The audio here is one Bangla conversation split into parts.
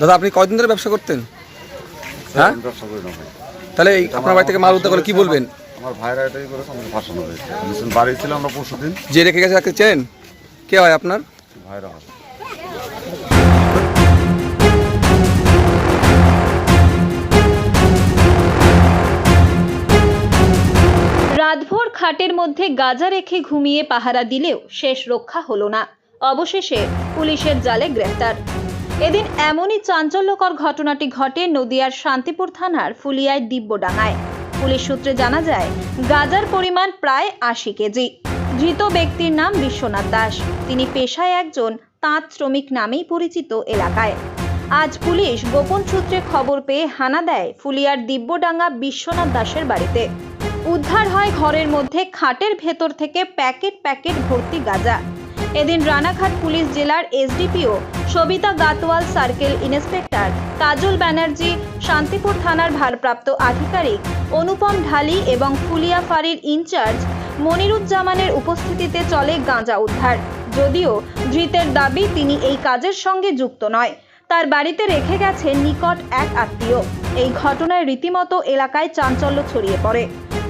দাদা আপনি কয়দিন ধরে ব্যবসা করতেন? হ্যাঁ? ব্যবসা করি না ভাই। তাহলে আপনার বাড়ি থেকে মাল উদ্ধার করলে কি বলবেন? আমার ভাইরা এটাই করেছে আমাকে ভাসানো হয়েছে। মিশন বাড়ি ছিল আমরা পরশু দিন। যে রেখে গেছে তাকে চেনেন? কে হয় আপনার? ভাইরা রাতভর খাটের মধ্যে গাজা রেখে ঘুমিয়ে পাহারা দিলেও শেষ রক্ষা হলো না। অবশেষে পুলিশের জালে গ্রেফতার। এদিন এমনই চাঞ্চল্যকর ঘটনাটি ঘটে নদিয়ার শান্তিপুর থানার ফুলিয়ায় দিব্যডাঙ্গায়। পুলিশ সূত্রে জানা যায়, গাজার পরিমাণ প্রায় আশি কেজি। ধৃত ব্যক্তির নাম বিশ্বনাথ দাস। তিনি পেশায় একজন তাঁত শ্রমিক নামেই পরিচিত এলাকায়। আজ পুলিশ গোপন সূত্রে খবর পেয়ে হানা দেয় ফুলিয়ার দিব্যডাঙ্গা বিশ্বনাথ দাসের বাড়িতে। উদ্ধার হয় ঘরের মধ্যে খাটের ভেতর থেকে প্যাকেট প্যাকেট ভর্তি গাঁজা। এদিন রানাঘাট পুলিশ জেলার SDPO Sabita Gatwal, circle inspector. Kajal Banerjee, Shantipur থানার ভারপ্রাপ্ত আধিকারিক। অনুপম ঢালি এবং ফুলিয়া ফাঁড়ির ইনচার্জ মনিরুজ্জামানের উপস্থিতিতে চলে গাঁজা উদ্ধার। যদিও ধৃতের দাবি তিনি এই কাজের সঙ্গে যুক্ত নয়। তার বাড়িতে রেখে গেছে নিকট এক আত্মীয়। এই ঘটনায় রীতিমতো এলাকায় চাঞ্চল্য ছড়িয়ে পড়ে।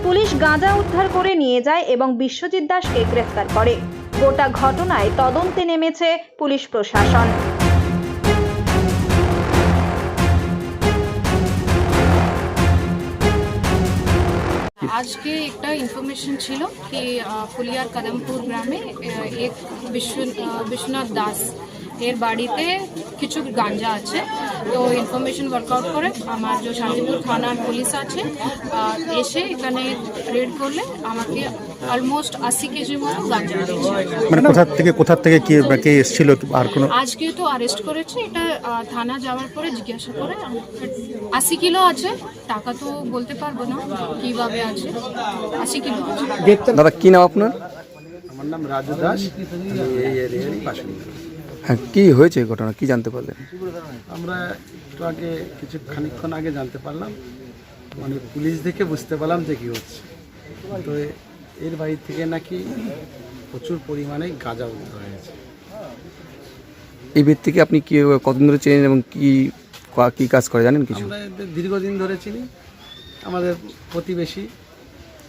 পুলিশ গাঁজা উদ্ধার করে নিয়ে যায় এবং বিশ্বজিৎ দাসকে গ্রেফতার করে। গোটা ঘটনায় তদন্তে নেমেছে পুলিশ প্রশাসন। আজকে একটা ইনফরমেশন ছিল কি ফুলিয়ার কদমপুর গ্রামে এক বিশ্ব বিশ্বনাথ দাস এর বাড়িতে কিছু গাঞ্জা আছে। তো ইনফরমেশন ওয়ার্কআউট করে আমার যে শান্তিপুর থানার পুলিশ আছে এসে এখানে রেড করলে আমাকে অলমোস্ট আশি কেজির মতো দিয়েছে মানে কোথা থেকে কোথা থেকে কে কে এসেছিল? আর কোনো আজকে তো অ্যারেস্ট করেছে এটা থানা যাওয়ার পরে জিজ্ঞাসা করে আশি কিলো আছে টাকা তো বলতে পারব না কীভাবে আছে আশি কিলো আছে। দাদা কি নাম আপনার? আমার নাম রাজু দাস এই এরিয়ারই বাসিন্দা। হ্যাঁ কি হয়েছে ঘটনা? কি জানতে পারলেন? আমরা একটু আগে কিছু খানিকক্ষণ আগে জানতে পারলাম মানে পুলিশ দেখে বুঝতে পারলাম যে কী হচ্ছে। তো এর বাড়ি থেকে নাকি প্রচুর পরিমাণে গাঁজা উদ্ধার হয়েছে। এই ব্যক্তিকে আপনি কি কতদিন ধরে চেনেন এবং কি কা- কাজ করে জানেন কিছু? আমরা এদের দীর্ঘদিন ধরে চিনি। আমাদের প্রতিবেশী।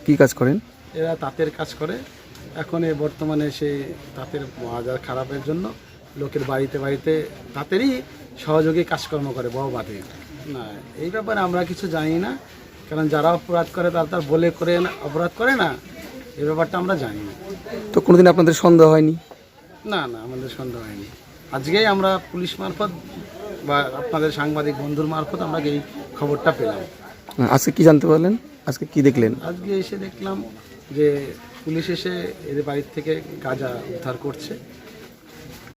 কি কাজ করেন? এরা তাঁতের কাজ করে। এখন এ বর্তমানে সেই তাঁতের বাজার খারাপের জন্য লোকের বাড়িতে বাড়িতে তাঁতেরই সহযোগী কাজকর্ম করে বড় বাটে না এই ব্যাপারে আমরা কিছু জানি না। কারণ যারা অপরাধ করে তারা তার বলে করে না অপরাধ করে না। এই ব্যাপারটা আমরা জানি না। তো কোনোদিন আপনাদের সন্দেহ হয়নি? না না আমাদের সন্দেহ হয়নি। আজকেই আমরা পুলিশ মারফত বা আপনাদের সাংবাদিক বন্ধুর মারফত আমরা এই খবরটা পেলাম। আজকে কি জানতে পারলেন? আজকে কি দেখলেন? আজকে এসে দেখলাম যে পুলিশ এসে এদের বাড়ির থেকে গাঁজা উদ্ধার করছে।